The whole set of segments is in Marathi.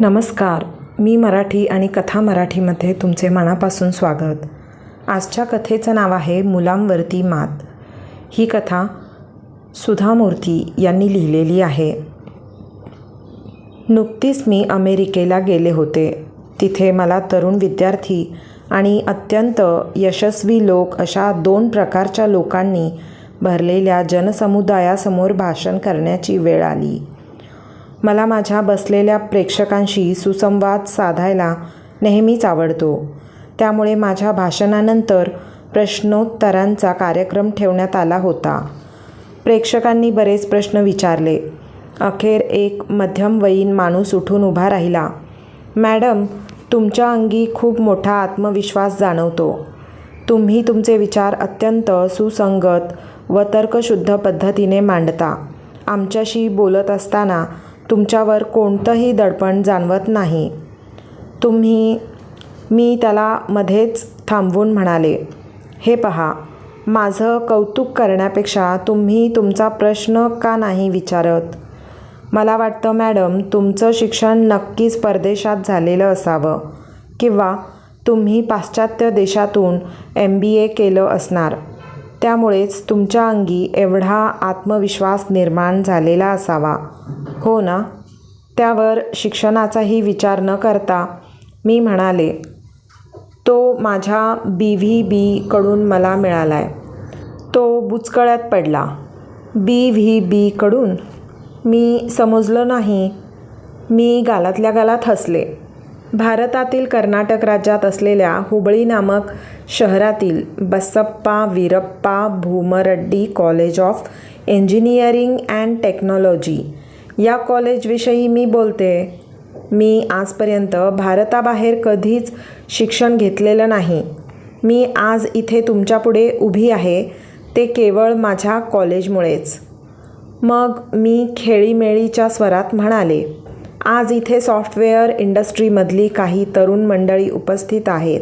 नमस्कार मी मराठी आणि कथा मराठीमध्ये तुमचे मनापासून स्वागत. आजच्या कथेचं नाव आहे मुलांवरती मात. ही कथा सुधा मूर्ती यांनी लिहिलेली आहे. नुकतीच मी अमेरिकेला गेले होते. तिथे मला तरुण विद्यार्थी आणि अत्यंत यशस्वी लोक अशा दोन प्रकारच्या लोकांनी भरलेल्या जनसमुदायासमोर भाषण करण्याची वेळ आली. मला माझ्या बसलेल्या प्रेक्षकांशी सुसंवाद साधायला नेहमीच आवडतो. त्यामुळे माझ्या भाषणानंतर प्रश्नोत्तरांचा कार्यक्रम ठेवण्यात आला होता. प्रेक्षकांनी बरेच प्रश्न विचारले. अखेर एक मध्यमवयीन माणूस उठून उभा राहिला. मॅडम तुमच्या अंगी खूप मोठा आत्मविश्वास जाणवतो. तुम्ही तुमचे विचार अत्यंत सुसंगत व तर्कशुद्ध पद्धतीने मांडता. आमच्याशी बोलत असताना तुमच्यावर कोणतंही दडपण जाणवत नाही. तुम्ही मी त्याला मध्येच थांबवून म्हणाले हे पहा माझं कौतुक करण्यापेक्षा तुम्ही तुमचा प्रश्न का नाही विचारत? मला वाटतं मॅडम तुमचं शिक्षण नक्कीच परदेशात झालेलं असावं किंवा तुम्ही पाश्चात्य देशातून एम बी ए केलं असणार. त्यामुळेच तुमच्या अंगी एवढा आत्मविश्वास निर्माण झालेला असावा. हो ना? त्यावर शिक्षणाचाही विचार न करता मी म्हणाले तो माझ्या बी व्ही बीकडून मला मिळाला आहे तो बुचकळ्यात पडला. बी व्ही बीकडून मी समजलं नाही. मी गालातल्या गालात हसले. भारतातील कर्नाटक राज्यात असलेल्या हुबळी नामक शहरातील Basappa Veerappa Bhoomaraddi college of engineering and technology या कॉलेजविषयी मी बोलते. मी आजपर्यंत भारताबाहेर कधीच शिक्षण घेतलेलं नाही. मी आज इथे तुमच्यापुढे उभी आहे. ते केवळ माझ्या कॉलेजमुळेच. मग मी खेळीमेळीच्या स्वरात म्हणाले आज इथे सॉफ्टवेअर इंडस्ट्रीमधली काही तरुण मंडळी उपस्थित आहेत.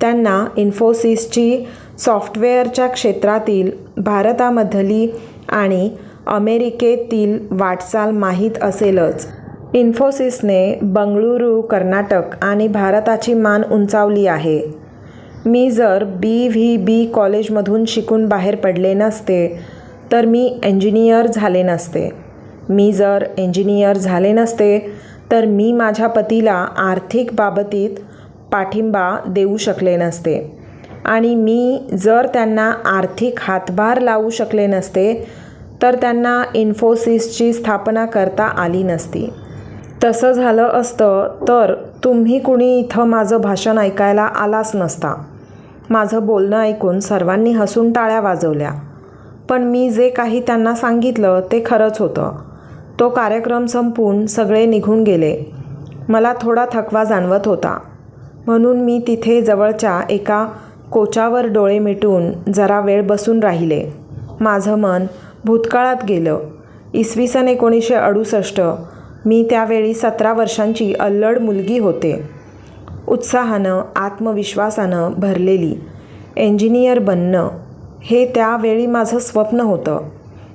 त्यांना इन्फोसिसची सॉफ्टवेअरच्या क्षेत्रातील भारतामधली आणि अमेरिकेतील वाटचाल माहीत असेलच. इन्फोसिसने बंगळुरू कर्नाटक आणि भारताची मान उंचावली आहे. मी जर बी व्ही बी कॉलेजमधून शिकून बाहेर पडले नसते तर मी इंजिनियर झाले नसते. मी जर इंजिनियर झाले नसते तर मी माझ्या पतीला आर्थिक बाबतीत पाठिंबा देऊ शकले नसते. आणि मी जर त्यांना आर्थिक हातभार लावू शकले नसते तर त्यांना इन्फोसिसची स्थापना करता आली नसती. तसं झालं असतं तर तुम्ही कुणी इथं माझं भाषण ऐकायला आलाच नसता. माझं बोलणं ऐकून सर्वांनी हसून टाळ्या वाजवल्या. पण मी जे काही त्यांना सांगितलं ते खरंच होतं. तो कार्यक्रम संपून सगळे निघून गेले. मला थोडा थकवा जाणवत होता. म्हणून मी तिथे जवळच्या एका कोचावर डोळे मिटून जरा वेळ बसून राहिले. माझं मन भूतकाळात गेलं. इसवी सन एकोणीसशे अडुसष्ट. मी त्यावेळी सतरा वर्षांची अल्लड मुलगी होते. उत्साहानं आत्मविश्वासानं भरलेली इंजिनियर बनणं हे त्यावेळी माझं स्वप्न होतं.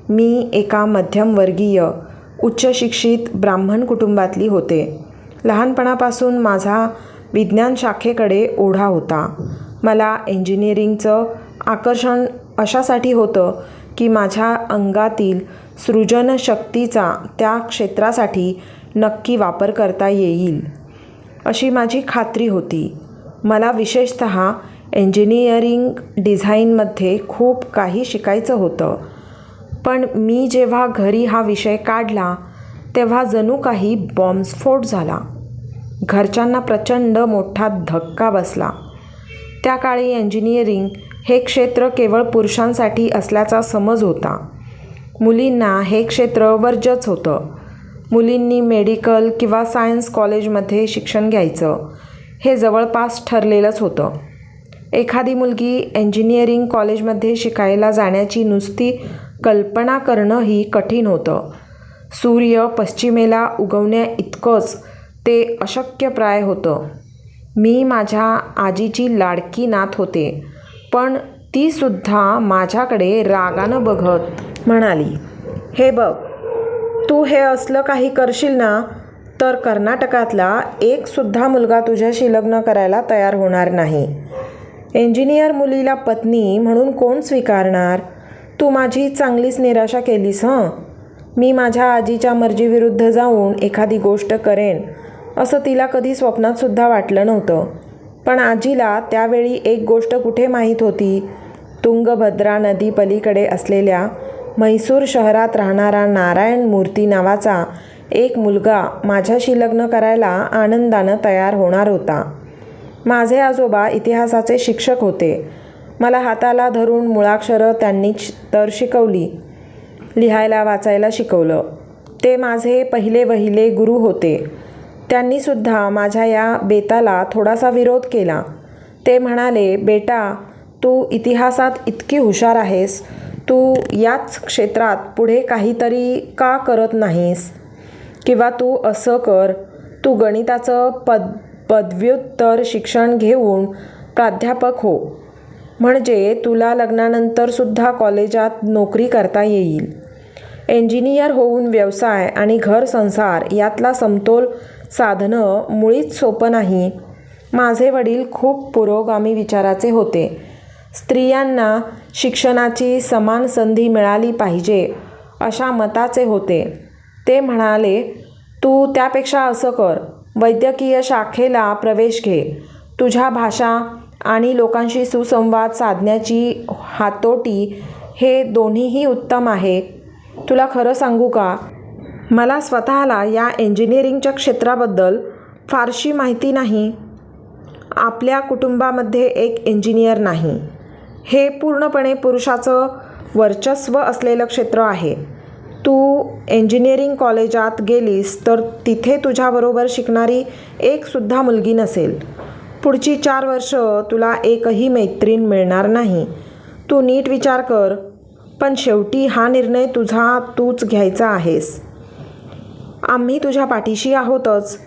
मी एका मध्यमवर्गीय उच्चशिक्षित ब्राह्मण कुटुंबातली होते. लहानपणापासून माझा विज्ञान शाखेकडे ओढा होता. मला इंजिनिअरिंगचं आकर्षण अशासाठी होतं की माझ्या अंगातील सृजनशक्तीचा त्या क्षेत्रासाठी नक्की वापर करता येईल अशी माझी खात्री होती. मला विशेषत इंजिनिअरिंग डिझाईनमध्ये खूप काही शिकायचं होतं. पण मी जेव्हा घरी हा विषय काढला तेव्हा जणू काही बॉम्बस्फोट झाला. घरच्यांना प्रचंड मोठा धक्का बसला. त्या काळी इंजिनिअरिंग हे क्षेत्र केवळ पुरुषांसाठी असल्याचा समज होता. मुलींना हे क्षेत्र वर्जच होतं. मुलींनी मेडिकल किंवा सायन्स कॉलेजमध्ये शिक्षण घ्यायचं. हे जवळपास ठरलेलंच होतं. एखादी मुलगी इंजिनिअरिंग कॉलेजमध्ये शिकायला जाण्याची नुसती कल्पना करणंही कठीण होतं. सूर्य पश्चिमेला उगवण्या इतकंच ते अशक्यप्राय होतं. मी माझ्या आजीची लाडकी नात होते पण तीसुद्धा माझ्याकडे रागानं बघत म्हणाली हे बघ तू हे असलं काही करशील ना तर कर्नाटकातला एकसुद्धा मुलगा तुझ्याशी लग्न करायला तयार होणार नाही. इंजिनियर मुलीला पत्नी म्हणून कोण स्वीकारणार? तू माझी चांगलीच निराशा केलीस हं? मी माझ्या आजीच्या मर्जीविरुद्ध जाऊन एखादी गोष्ट करेन असं तिला कधी स्वप्नातसुद्धा वाटलं नव्हतं. पण आजीला त्यावेळी एक गोष्ट कुठे माहीत होती? तुंगभद्रा नदी पलीकडे असलेल्या म्हैसूर शहरात राहणारा नारायण मूर्ती नावाचा एक मुलगा माझ्याशी लग्न करायला आनंदानं तयार होणार होता. माझे आजोबा इतिहासाचे शिक्षक होते. मला हाताला धरून मुळाक्षरं त्यांनीच तर शिकवली. लिहायला वाचायला शिकवलं. ते माझे पहिले वहिले गुरु होते. त्यांनीसुद्धा माझ्या या बेताला थोडासा विरोध केला. ते म्हणाले बेटा तू इतिहासात इतकी हुशार आहेस. तू याच क्षेत्रात पुढे काहीतरी का करत नाहीस? किंवा तू असं कर तू गणिताचं पद पदव्युत्तर शिक्षण घेऊन प्राध्यापक हो. म्हणजे तुला लग्नानंतरसुद्धा कॉलेजात नोकरी करता येईल. इंजिनियर होऊन व्यवसाय आणि घर संसार यातला समतोल साधणं मुळीच सोपं नाही. माझे वडील खूप पुरोगामी विचाराचे होते. स्त्रियांना शिक्षणाची समान संधी मिळाली पाहिजे अशा मताचे होते. ते म्हणाले तू त्यापेक्षा असं कर. वैद्यकीय शाखेला प्रवेश घे. तुझ्या भाषा आणि लोकांशी सुसंवाद साधण्याची हातोटी हे दोन्हीही उत्तम आहे. तुला खरं सांगू का? मला स्वतःला या इंजिनिअरिंगच्या क्षेत्राबद्दल फारशी माहिती नाही. आपल्या कुटुंबामध्ये एक इंजिनियर नाही. हे पूर्णपणे पुरुषाचं वर्चस्व असलेलं क्षेत्र आहे. तू इंजिनिअरिंग कॉलेजात गेलीस तर तिथे तुझ्याबरोबर शिकणारी एकसुद्धा मुलगी नसेल. पुढची चार वर्ष तुला एकही मैत्रीण मिळणार नाही. तू नीट विचार कर पण शेवटी हा निर्णय तुझा तूच घ्यायचा आहेस. आम्ही तुझ्या पाठीशी आहोतच.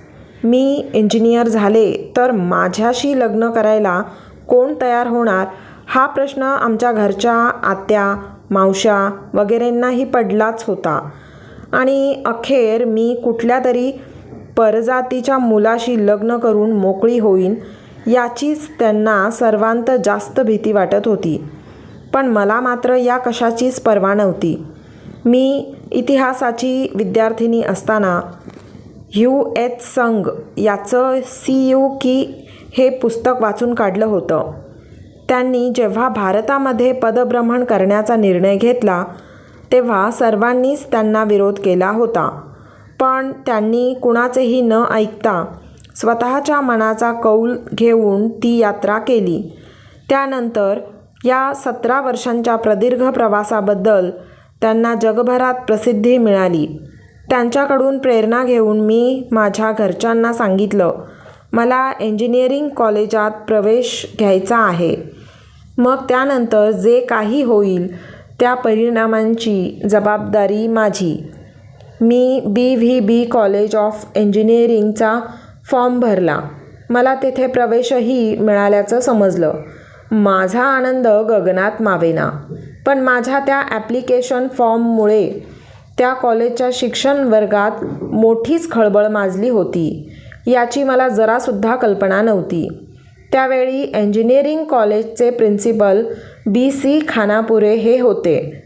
मी इंजिनियर झाले तर माझ्याशी लग्न करायला कोण तयार होणार? हा प्रश्न आमच्या घरच्या आत्या मावश्या वगैरेंनाही पडलाच होता. आणि अखेर मी कुठल्या तरी परजातीच्या मुलाशी लग्न करून मोकळी होईन याचीच त्यांना सर्वांत जास्त भीती वाटत होती. पण मला मात्र या कशाचीच पर्वा नव्हती. मी इतिहासाची विद्यार्थिनी असताना ह्यू एच संग याचं सी यू की हे पुस्तक वाचून काढलं होतं. त्यांनी जेव्हा भारतामध्ये पदभ्रमण करण्याचा निर्णय घेतला तेव्हा सर्वांनीच त्यांना विरोध केला होता. पण त्यांनी कुणाचेही न ऐकता स्वतःच्या मनाचा कौल घेऊन ती यात्रा केली. त्यानंतर या सतरा वर्षांच्या प्रदीर्घ प्रवासाबद्दल त्यांना जगभरात प्रसिद्धी मिळाली. त्यांच्याकडून प्रेरणा घेऊन मी माझ्या घरच्यांना सांगितलं मला इंजिनिअरिंग कॉलेजात प्रवेश घ्यायचा आहे. मग त्यानंतर जे काही होईल त्या परिणामांची जबाबदारी माझी. मी B V B college of इंजिनिअरिंगचा form भरला. मला तेथे प्रवेशही मिळाल्याचं समजलं. माझा आनंद गगनात मावेना. पण माझ्या त्या ॲप्लिकेशन फॉर्ममुळे त्या कॉलेजच्या शिक्षण वर्गात मोठीच खळबळ माजली होती याची मला जरासुद्धा कल्पना नव्हती. त्यावेळी इंजिनिअरिंग कॉलेजचे प्रिन्सिपल बी सी खानापुरे हे होते.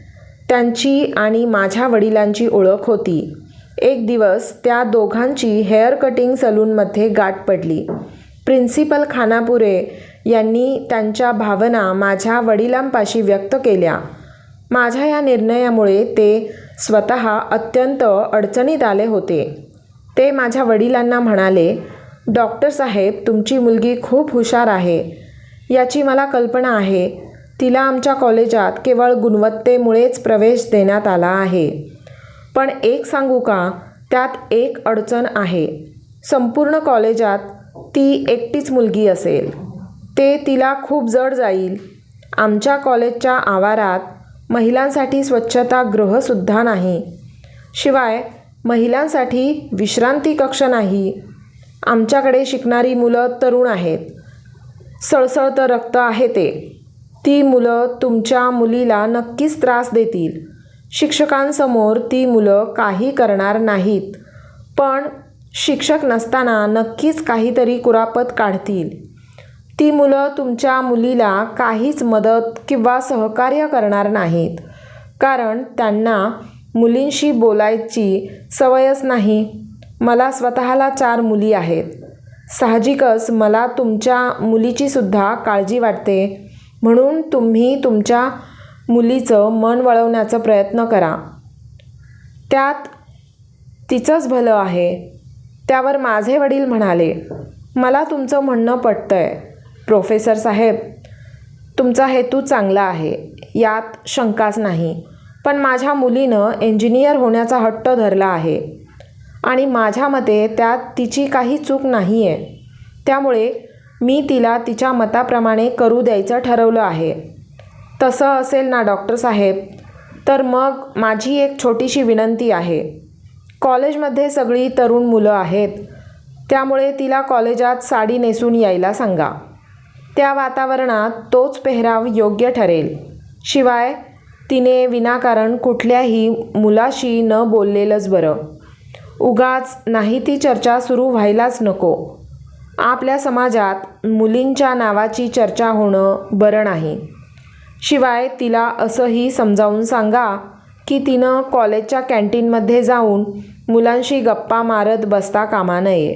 त्यांची आणि माझ्या वडिलांची ओळख होती. एक दिवस त्या दोघांची हेअर कटिंग सलूनमध्ये गाठ पडली. प्रिन्सिपल खानापुरे यांनी त्यांच्या भावना माझ्या वडिलांपाशी व्यक्त केल्या. माझ्या या निर्णयामुळे ते स्वतः अत्यंत अडचणीत आले होते. ते माझ्या वडिलांना म्हणाले डॉक्टर साहेब तुमची मुलगी खूप हुशार आहे. याची मला कल्पना आहे. तिला आमच्या कॉलेजात केवळ गुणवत्तेमुळेच प्रवेश देण्यात आला आहे. पण एक सांगू का? त्यात एक अडचण आहे. संपूर्ण कॉलेजात ती एकटीच मुलगी असेल. ते तिला खूप जड जाईल. आमच्या कॉलेजच्या आवारात महिलांसाठी स्वच्छतागृहसुद्धा नाही. शिवाय महिलांसाठी विश्रांती कक्ष नाही. आमच्याकडे शिकणारी मुलं तरुण आहेत. सळसळतं रक्त आहे ते. ती मुलं तुमच्या मुलीला नक्कीच त्रास देतील. शिक्षकांसमोर ती मुलं काही करणार नाहीत. पण शिक्षक नसताना नक्कीच काहीतरी कुरापत काढतील. ती मुलं तुमच्या मुलीला काहीच मदत किंवा सहकार्य करणार नाहीत. कारण त्यांना मुलींशी बोलायची सवयच नाही. मला स्वतःला चार मुली आहेत. साहजिकच मला तुमच्या मुलीचीसुद्धा काळजी वाटते. म्हणून तुम्ही तुमच्या मुलीचं मन वळवण्याचा प्रयत्न करा. त्यात तिचंच भलं आहे. त्यावर माझे वडील म्हणाले मला तुमचं म्हणणं पटतंय. प्रोफेसर साहेब तुमचा हेतू चांगला आहे. यात शंकाच नाही. पण माझ्या मुलीनं इंजिनियर होण्याचा हट्ट धरला आहे. आणि माझ्या मते त्यात तिची काही चूक नाही आहे त्यामुळे मी तिला तिच्या मताप्रमाणे करू द्यायचं ठरवलं आहे. तसं असेल ना डॉक्टर साहेब. तर मग माझी एक छोटीशी विनंती आहे. कॉलेजमध्ये सगळी तरुण मुलं आहेत. त्यामुळे तिला कॉलेजात साडी नेसून यायला सांगा. त्या वातावरणात तोच पेहराव योग्य ठरेल. शिवाय तिने विनाकारण कुठल्याही मुलाशी न बोललेलंच बरं. उगाच नाही ती चर्चा सुरू व्हायलाच नको. आपल्या समाजात मुलींच्या नावाची चर्चा होणं बरं नाही. शिवाय तिला असंही समजावून सांगा की तिनं कॉलेजच्या कॅन्टीनमध्ये जाऊन मुलांशी गप्पा मारत बसता कामा नये.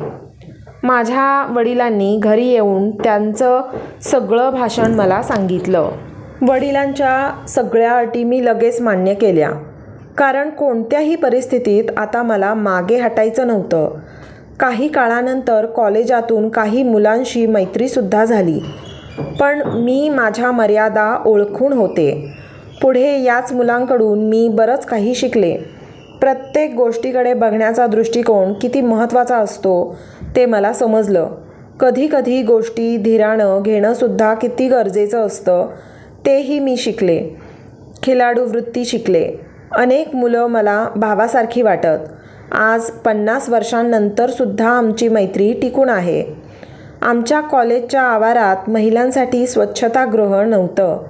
माझ्या वडिलांनी घरी येऊन त्यांचं सगळं भाषण मला सांगितलं. वडिलांच्या सगळ्या अटी मी लगेच मान्य केल्या. कारण कोणत्याही परिस्थितीत आता मला मागे हटायचं नव्हतं. काही काळानंतर कॉलेजातून काही मुलांशी मैत्रीसुद्धा झाली. पण मी माझ्या मर्यादा ओळखून होते. पुढे याच मुलांकडून मी बरंच काही शिकले. प्रत्येक गोष्टीकडे बघण्याचा दृष्टिकोन किती महत्त्वाचा असतो ते मला समजलं. कधीकधी गोष्टी धीरानं घेणंसुद्धा किती गरजेचं असतं तेही मी शिकले. खिलाडू वृत्ती शिकले. अनेक मुलं मला भावासारखी वाटत. आज पन्नास वर्षांनंतरसुद्धा आमची मैत्री टिकून आहे. आमच्या कॉलेजच्या आवारात महिलांसाठी स्वच्छतागृह नव्हतं.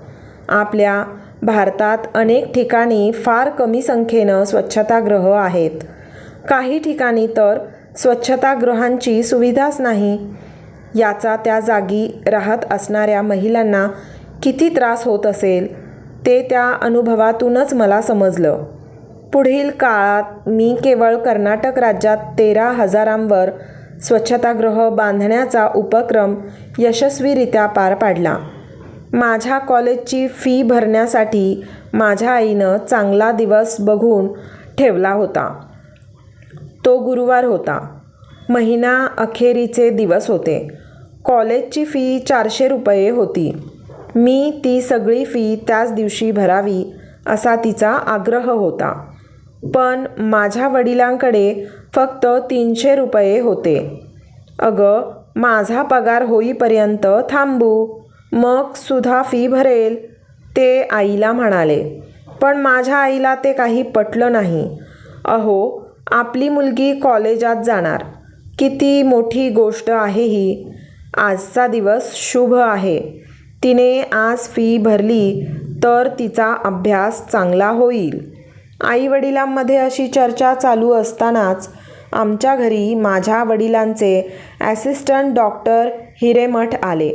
आपल्या भारतात अनेक ठिकाणी फार कमी संख्येनं स्वच्छतागृह आहेत. काही ठिकाणी तर स्वच्छतागृहांची सुविधाच नाही. याचा त्या जागी राहत असणाऱ्या महिलांना किती त्रास होत असेल ते त्या अनुभवातूनच मला समजलं. पुढील काळात मी केवळ कर्नाटक राज्यात तेरा हजारांवर स्वच्छतागृह बांधण्याचा उपक्रम यशस्वीरित्या पार पाडला. माझ्या कॉलेजची फी भरण्यासाठी माझ्या आईनं चांगला दिवस बघून ठेवला होता. तो गुरुवार होता. महिना अखेरीचे दिवस होते. कॉलेजची फी चारशे रुपये होती. मी ती सगळी फी त्याच दिवशी भरावी असा तिचा आग्रह होता. पण माझ्या वडिलांकडे फक्त तीनशे रुपये होते. अगं माझा पगार होईपर्यंत थांबू. मग सुद्धा फी भरेल ते आईला म्हणाले. पण माझ्या आईला ते काही पटलं नाही. अहो आपली मुलगी कॉलेजात जाणार. किती मोठी गोष्ट आहे ही. आजचा दिवस शुभ आहे. तिने आज फी भरली तर तिचा अभ्यास चांगला होईल. आईवडिलांमध्ये अशी चर्चा चालू असतानाच आमच्या घरी माझ्या वडिलांचे ॲसिस्टंट डॉक्टर हिरेमठ आले.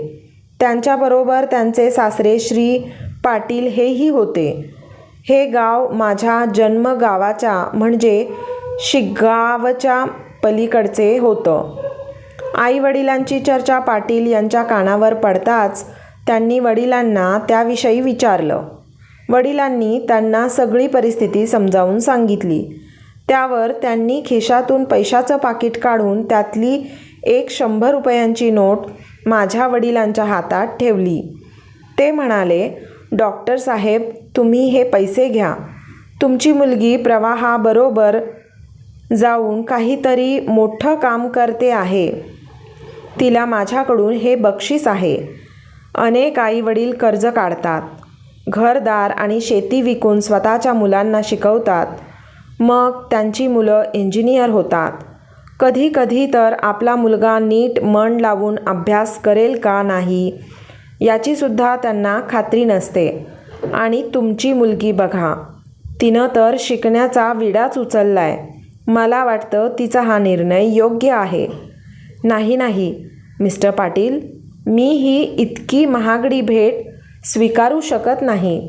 त्यांच्याबरोबर त्यांचे सासरे श्री पाटील हेही होते. हे गाव माझ्या जन्मगावाच्या म्हणजे शिगावच्या पलीकडचे होतं. आईवडिलांची चर्चा पाटील यांच्या कानावर पडताच त्यांनी वडिलांना त्याविषयी विचारलं. वडिलांनी त्यांना सगळी परिस्थिती समजावून सांगितली. त्यावर त्यांनी खिशातून पैशाचं पाकिट काढून त्यातली एक शंभर रुपयांची नोट माझ्या वडिलांच्या हातात ठेवली. ते म्हणाले डॉक्टर साहेब तुम्ही हे पैसे घ्या. तुमची मुलगी प्रवाहाबरोबर जाऊन काहीतरी मोठं काम करते आहे. तिला माझ्याकडून हे बक्षीस आहे. अनेक आई वडील कर्ज काढतात. घरदार आणि शेती विकून स्वतःच्या मुलांना शिकवतात. मग त्यांची मुलं इंजिनियर होतात. कधी कधी तर आपला मुलगा नीट मन लावून अभ्यास करेल का नाही याचीसुद्धा त्यांना खात्री नसते. आणि तुमची मुलगी बघा तिनं तर शिकण्याचा विडाच उचललाय. मला वाटतं तिचा हा निर्णय योग्य आहे. नाही नाही मिस्टर पाटील मी ही इतकी महागडी भेट स्वीकारू शकत नाही.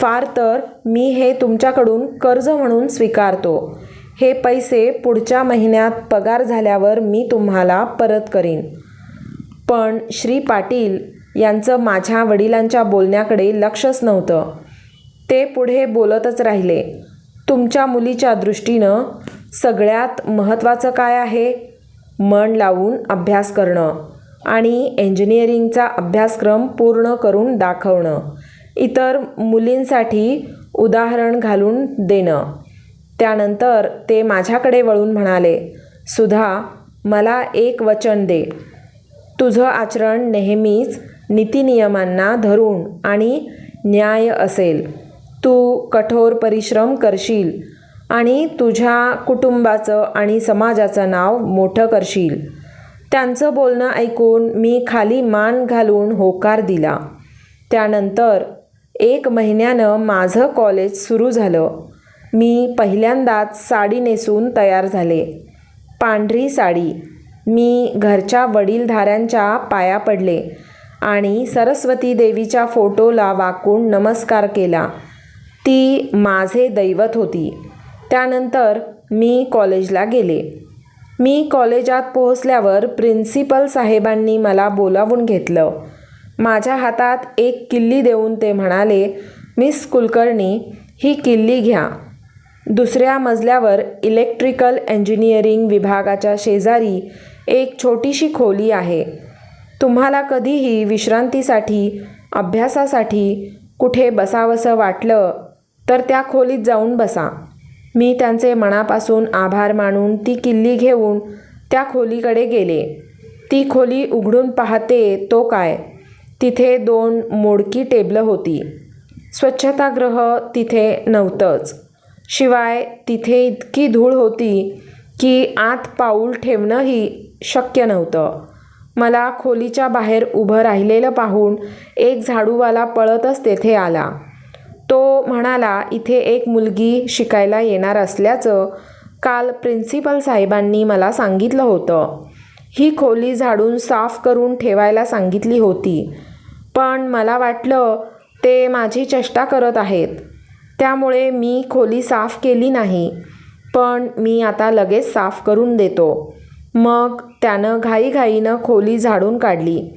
फार तर मी हे तुमच्याकडून कर्ज म्हणून स्वीकारतो. हे पैसे पुढच्या महिन्यात पगार झाल्यावर मी तुम्हाला परत करीन. पण श्री पाटील यांचं माझ्या वडिलांच्या बोलण्याकडे लक्षच नव्हतं. ते पुढे बोलतच राहिले. तुमच्या मुलीच्या दृष्टीनं सगळ्यात महत्त्वाचं काय आहे? मन लावून अभ्यास करणं. आणि इंजिनिअरिंगचा अभ्यासक्रम पूर्ण करून दाखवणं. इतर मुलींसाठी उदाहरण घालून देणं. त्यानंतर ते माझ्याकडे वळून म्हणाले सुधा मला एक वचन दे. तुझं आचरण नेहमीच नीतिनियमांना धरून आणि न्याय असेल. तू कठोर परिश्रम करशील आणि तुझ्या कुटुंबाचं आणि समाजाचं नाव मोठं करशील. त्यांचं बोलणं ऐकून मी खाली मान घालून होकार दिला. त्यानंतर एक महिन्यानं माझं कॉलेज सुरू झालं. मी पहिल्यांदाच साडी नेसून तयार झाले. पांढरी साडी. मी घरच्या वडीलधाऱ्यांच्या पाया पडले आणि सरस्वती देवीच्या फोटोला वाकून नमस्कार केला. ती माझे दैवत होती. त्यानंतर मी कॉलेजला गेले. मी कॉलेजात पोहोचल्यावर प्रिन्सिपल साहेबांनी मला बोलावून घेतलं. माझ्या हातात एक किल्ली देऊन ते म्हणाले मिस कुलकर्णी ही किल्ली घ्या. दुसऱ्या मजल्यावर इलेक्ट्रिकल इंजिनिअरिंग विभागाच्या शेजारी एक छोटीशी खोली आहे. तुम्हाला कधीही विश्रांतीसाठी अभ्यासासाठी कुठे बसावंसं वाटलं तर त्या खोलीत जाऊन बसा. मी त्यांचे मनापासून आभार मानून ती किल्ली घेऊन त्या खोलीकडे गेले. ती खोली उघडून पाहते तो काय? तिथे दोन मोडकी टेबलं होती. स्वच्छतागृह तिथे नव्हतंच. शिवाय तिथे इतकी धूळ होती की आत पाऊल ठेवणंही शक्य नव्हतं. मला खोलीच्या बाहेर उभं राहिलेलं पाहून एक झाडूवाला पळतच तेथे आला. तो म्हणाला इथे एक मुलगी शिकायला येणार असल्याचं काल प्रिन्सिपल साहेबांनी मला सांगितलं होतं. ही खोली झाडून साफ करून ठेवायला सांगितली होती. पण मला वाटलं ते माझी चेष्टा करत आहेत. त्यामुळे मी खोली साफ केली नाही. पण मी आता लगेच साफ करून देतो. मग त्यानं घाईघाईनं खोली झाडून काढली.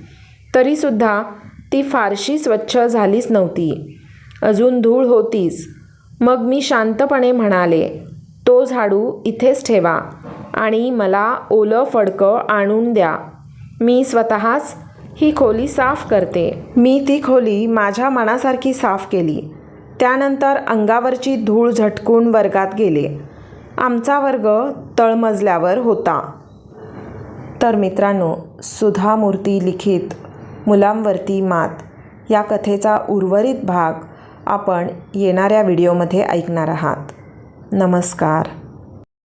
तरीसुद्धा ती फारशी स्वच्छ झालीच नव्हती. अजून धूळ होतीच मग मी शांतपणे म्हणाले तो झाडू इथेच ठेवा आणि मला ओलं फडकं आणून द्या. मी स्वतःच ही खोली साफ करते. मी ती खोली माझ्या मनासारखी साफ केली. त्यानंतर अंगावरची धूळ झटकून वर्गात गेले. आमचा वर्ग तळमजल्यावर होता. तर मित्रांनो सुधा मूर्ती लिखित मुलांवरती मात या कथेचा उर्वरित भाग आपण येणाऱ्या व्हिडिओमध्ये ऐकणार आहात. नमस्कार.